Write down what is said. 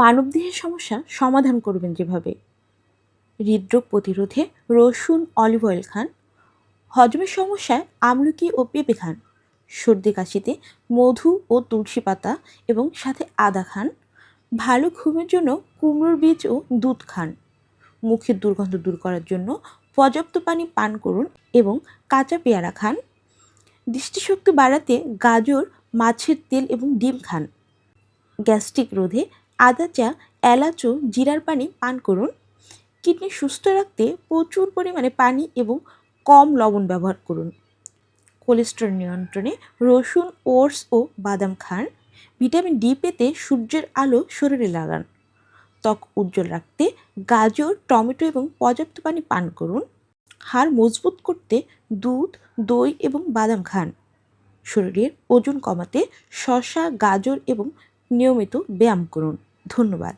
মানবদেহের সমস্যা সমাধান করবেন যেভাবে। হৃদরোগ প্রতিরোধে রসুন অলিভ অয়েল খান। হজমের সমস্যায় আমলকি ও পেঁপে খান। সর্দি কাশিতে মধু ও তুলসী পাতা এবং সাথে আদা খান। ভালো ঘুমের জন্য কুমড়োর বীজ ও দুধ খান। মুখের দুর্গন্ধ দূর করার জন্য পর্যাপ্ত পানি পান করুন এবং কাঁচা পেয়ারা খান। দৃষ্টিশক্তি বাড়াতে গাজর, মাছের তেল এবং ডিম খান। গ্যাস্ট্রিক রোধে আদা চা এলাচ ও জিরার পানি পান করুন। কিডনি সুস্থ রাখতে প্রচুর পরিমাণে পানি এবং কম লবণ ব্যবহার করুন। কোলেস্টেরল নিয়ন্ত্রণে রসুন, ওটস ও বাদাম খান। ভিটামিন ডি পেতে সূর্যের আলো শরীরে লাগান। ত্বক উজ্জ্বল রাখতে গাজর, টমেটো এবং পর্যাপ্ত পানি পান করুন। হাড় মজবুত করতে দুধ, দই এবং বাদাম খান। শরীরের ওজন কমাতে শসা, গাজর এবং নিয়মিত ব্যায়াম করুন। ধন্যবাদ।